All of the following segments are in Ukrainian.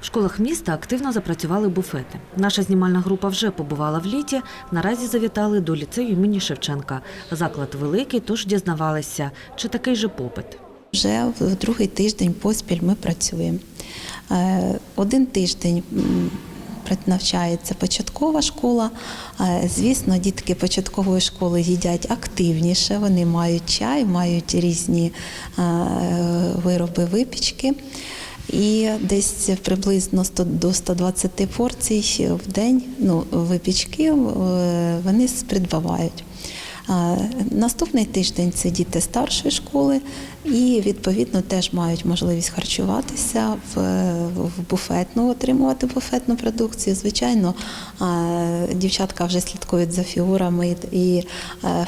В школах міста активно запрацювали буфети. Наша знімальна група вже побувала в літі. Наразі завітали до ліцею імені Шевченка. Заклад великий, тож дізнавалися, чи такий же попит. Вже в другий тиждень поспіль ми працюємо. Е, Один тиждень навчається початкова школа. Е, Звісно, дітки початкової школи їдять активніше, вони мають чай, мають різні е, вироби випічки. І десь приблизно 100 до 120 порцій в день ну, випічки е, вони придбавають. Наступний тиждень це діти старшої школи і відповідно теж мають можливість харчуватися в, буфетну, отримувати буфетну продукцію. Звичайно, дівчатка вже слідкують за фігурами і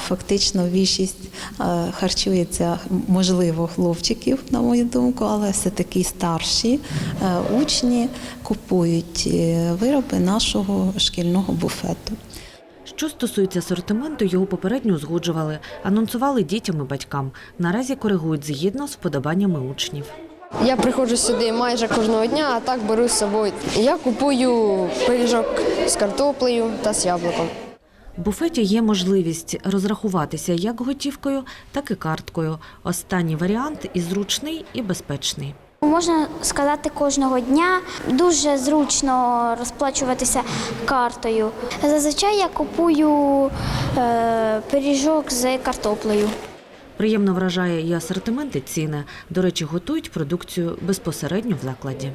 фактично більшість харчується можливо хлопчиків, на мою думку, але все таки старші учні купують е, вироби нашого шкільного буфету. Що стосується асортименту, його попередньо узгоджували, анонсували дітям і батькам. Наразі коригують згідно з вподобаннями учнів. Я приходжу сюди майже кожного дня, а так беру з собою. Я купую пиріжок з картоплею та з яблуком. В буфеті є можливість розрахуватися як готівкою, так і карткою. Останній варіант і зручний, і безпечний. Можна сказати кожного дня. Дуже зручно розплачуватися картою. Зазвичай я купую е, пиріжок з картоплею. Приємно вражає і асортимент, і ціни. До речі, готують продукцію безпосередньо в закладі.